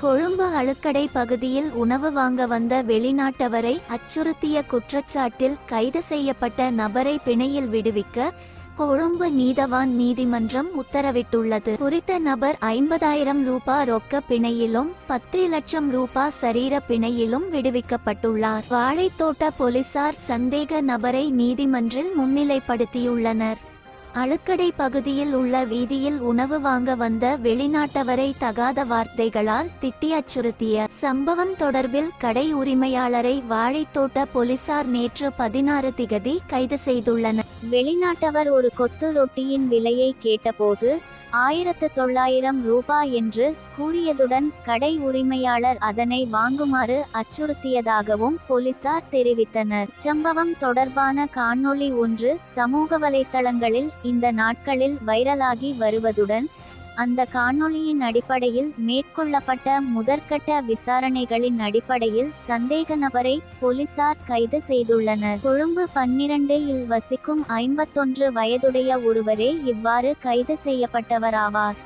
கொழும்பு அழுக்கடை பகுதியில் உணவு வாங்க வந்த வெளிநாட்டவரை அச்சுறுத்திய குற்றச்சாட்டில் கைது செய்யப்பட்ட நபரை பிணையில் விடுவிக்க கொழும்பு நீதவான் நீதிமன்றம் உத்தரவிட்டுள்ளது. குறித்த நபர் ஐம்பதாயிரம் ரூபா ரொக்க பிணையிலும் பத்து லட்சம் ரூபா சரீர பிணையிலும் விடுவிக்கப்பட்டுள்ளார். வாழைத்தோட்ட போலீசார் சந்தேக நபரை நீதிமன்றில் முன்னிலைப்படுத்தியுள்ளனர். அழுக்கடை பகுதியில் உள்ள வீதியில் உணவு வாங்க வந்த வெளிநாட்டவரை தகாத வார்த்தைகளால் திட்டி அச்சுறுத்திய சம்பவம் தொடர்பில் கடை உரிமையாளரை வாழைத்தோட்ட போலீசார் நேற்று பதினாறு திகதி கைது செய்துள்ளனர். வெளிநாட்டவர் ஒரு கொத்து ரொட்டியின் விலையை கேட்டபோது ஆயிரத்து தொள்ளாயிரம் ரூபாய் என்று கூறியதுடன் கடை உரிமையாளர் அதனை வாங்குமாறு அச்சுறுத்தியதாகவும் போலீசார் தெரிவித்தனர். சம்பவம் தொடர்பான காணொளி ஒன்று சமூக வலைத்தளங்களில் இந்த நாட்களில் வைரலாகி வருவதுடன் அந்த காணொளியின் அடிப்படையில் மேற்கொள்ளப்பட்ட முதற்கட்ட விசாரணைகளின் அடிப்படையில் சந்தேக நபரை போலீசார் கைது செய்துள்ளனர். கொழும்பு பன்னிரண்டு இல் வசிக்கும் ஐம்பத்தொன்று வயதுடைய ஒருவரே இவ்வாறு கைது செய்யப்பட்டவராவார்.